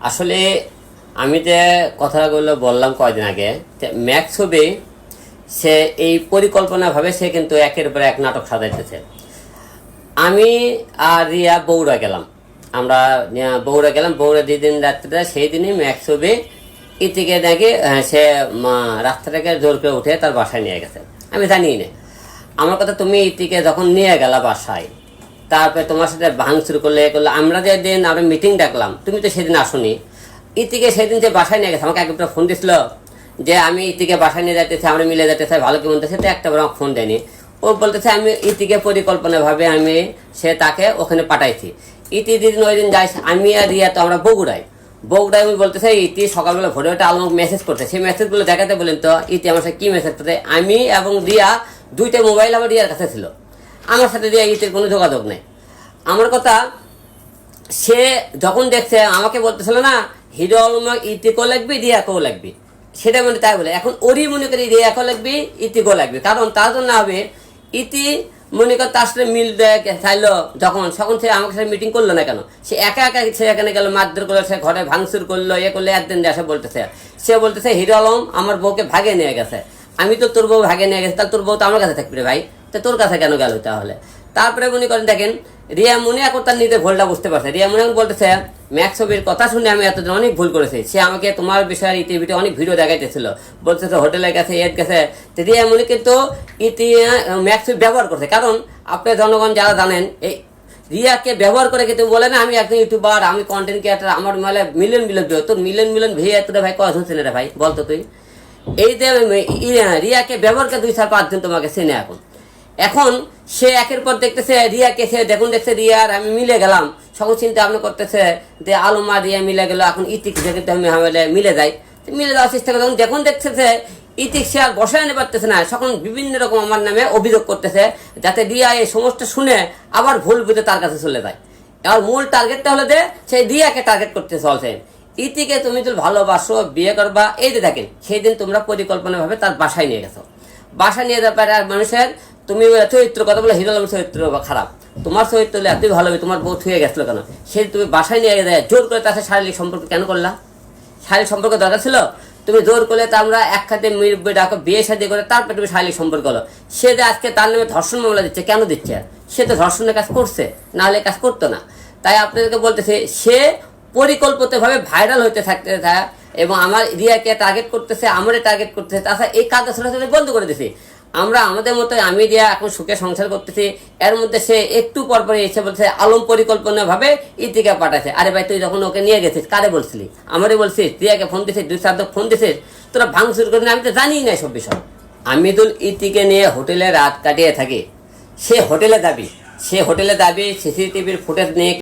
আসলে আমি যে কথাগুলো বললাম কয়দিন আগে ম্যাক ছবি সে এই পরিকল্পনাভাবে সে কিন্তু একের পর এক নাটক সাজাইতেছে। আমি আর রিয়া বৌড়া গেলাম। আমরা বৌড়া গেলাম বৌড়া যেদিন রাত্রিটা সেই দিনই ম্যাক ছবি ইতিকে দেখে সে মা, রাস্তা থেকে জোর করে উঠে তার বাসায় নিয়ে গেছে। আমি জানি না। আমার কথা তুমি ইতিকে যখন নিয়ে গেলা বাসায় তারপরে তোমার সাথে ভাঙচুর করলে করলে। আমরা যে দিন আমরা মিটিং ডাকলাম তুমি তো সেদিন আসনি। ইতিকে সেদিন যে বাসায় নিয়ে গেছে, আমাকে একবার ফোন দিছিল যে আমি ইতিকে বাসায় নিয়ে যাইতেছি, আমরা মিলে যাইতেছি, ভালো কি মনতেছে তো একটা আমাকে ফোন দেয়নি। ও বলতেছে, আমি ইতিকে পরিকল্পনাভাবে আমি, সে তাকে ওখানে পাঠাইছি। ইতি দিন ওই দিন যাই আমি আর রিয়া তো আমরা বগুড়াই বগুড়ায় আমি বলতেছে, ইতি সকালবেলা ভোরে ওটা আলমাক মেসেজ করতে সেই মেসেজগুলো দেখাতে বলেন তো, ইতি আমার সাথে কী মেসেজ করতে আমি এবং রিয়া দুইটা মোবাইল আমার রিয়ার কাছে ছিল। আমার সাথে রিয়া ইতির কোনো যোগাযোগ নেই। আমার কথা, সে যখন দেখছে, আমাকে বলতেছিল না, হিরো আলমা ইতিকো লাগবে রিয়াকেও লাগবি? সেটা মানে তাই বলে, এখন ওরই মনে করি রিয়াকেও লাগবে ইতিকো লাগবে। কারণ তার জন্য হবে, ইতি মনে কর তার সাথে মিল দেয়, চাইলো যখন, তখন সে আমাকে সাথে মিটিং করল না কেন? সে একা একা সে এখানে গেল, মারধর করল, সে ঘরে ভাঙচুর করল, এ করল একদিন এসে বলতেছে। সে বলতেছে, হিরো আলম আমার বউকে ভাগে নিয়ে গেছে। আমি তো তোর বউ ভাগে নিয়ে গেছে, তাহলে তোর বউ তো আমার কাছে থাকবে ভাই। তো তোর কাছে কেন গেল তাহলে? তারপরে মনে করেন, দেখেন, রিয়া মনে এখন তার নিজের ভুলটা বুঝতে পারছে। রিয়া মনে এখন বলতেছে ম্যাক্স ছবির কথা শুনে আমি এতদিন অনেক ভুল করেছি। সে আমাকে তোমার বিষয়ে ইতিভিতে অনেক ভিডিও দেখাইতেছিল। বলতেছে হোটেলে গেছে এর গেছে রিয়া মনে কিন্তু ইতি ম্যাক্স ব্যবহার করছে। কারণ, আপনি জনগণ যারা জানেন, এই রিয়াকে ব্যবহার করে কিন্তু বলে না, আমি একজন ইউটিউবার, আমি কন্টেন্ট ক্রিয়েটার আমার মানে মিলিয়ন মিলিয়ন ভিউ তোর মিলিয়ন মিলিয়ন ভিউ এতটা ভাই কয় হচ্ছে না রে ভাই? বলতো তুই? এই যে রিয়াকে ব্যবহার করে দুই চার পাঁচজন তোমাকে চেনে এখন। এখন সে একের পর দেখতেছে, রিয়াকে সে, দেখুন দেখছে রিয়ার আমি মিলে গেলাম। সকল চিন্তা ভাবনা করতেছে যে আলমা রিয়া মিলে গেল, এখন ইতিক কিন্তু আমি আমাদের মিলে যাই। মিলে যাওয়ার চেষ্টা করে যখন দেখুন দেখতেছে, ইতিক সে আর বসায় আনতে পারতেছে না। তখন বিভিন্ন রকম আমার নামে অভিযোগ করতেছে, যাতে রিয়া এই সমস্ত শুনে আবার ভুল বুঝে তার কাছে চলে যায়। এবার মূল টার্গেটটা হলো যে সেই রিয়াকে টার্গেট করতে চলছে ইতিকে তুমি যদি ভালোবাসো, বিয়ে করবা, এই যে দেখেন সেই দিন তোমরা পরিকল্পনাভাবে তার বাসায় নিয়ে গেছো। বাসা নিয়ে যাওয়ার পরে আর মানুষের তুমি চরিত্র কথা বলে হিরো আলমের চরিত্র খারাপ। তোমার চরিত্র হলে এতই ভালো হবে, তোমার বউ থুয়ে গেছিল কেন? সে তুমি বাসায় নিয়ে যায়, জোর করে তার সাথে শারীরিক সম্পর্ক কেন করলা? শারীরিক সম্পর্ক দরকার ছিল? তুমি জোর করলে তা আমরা এক খাতে মিরবে ডাকো, বিয়ে শাদী করে তারপর তুমি শারীরিক সম্পর্ক হলো সে যে আজকে তার নামে ধর্ষণ মামলা দিচ্ছে, কেন দিচ্ছে? সে তো ধর্ষণের কাজ করছে, না হলে কাজ করতো না। তাই আপনাদেরকে বলতেছে, সে পরিকল্পিতভাবে ভাইরাল হতে থাকতে থাকে এবং আমার রিয়াকে টার্গেট করতেছে, আমারে টার্গেট করতেছে, তাছাড়া এই কাজ আসলে বন্ধ করে দিছে। আমরা আমাদের মতো আমি রিয়া এখন সুখে সংসার করতেছি, এর মধ্যে সে একটু পর পরে এসে বলছে, আলম পরিকল্পনা ভাবে ইতিকে পাঠাচ্ছে আরে ভাই, তুই যখন ওকে নিয়ে গেছিস, কারে বলছিলি? আমারে বলছিস রিয়াকে ফোন দিছিস, দুই চার ফোন দিছিস, তোরা ভাঙচুর করে আমি তো জানি না সব বিষয়। আমিদুল ইতিকে নিয়ে হোটেলে রাত কাটিয়ে থাকি। সে হোটেলে যাবি, সে হোটেলে যাবি, সিসিটিভির ফুটেজ নিয়ে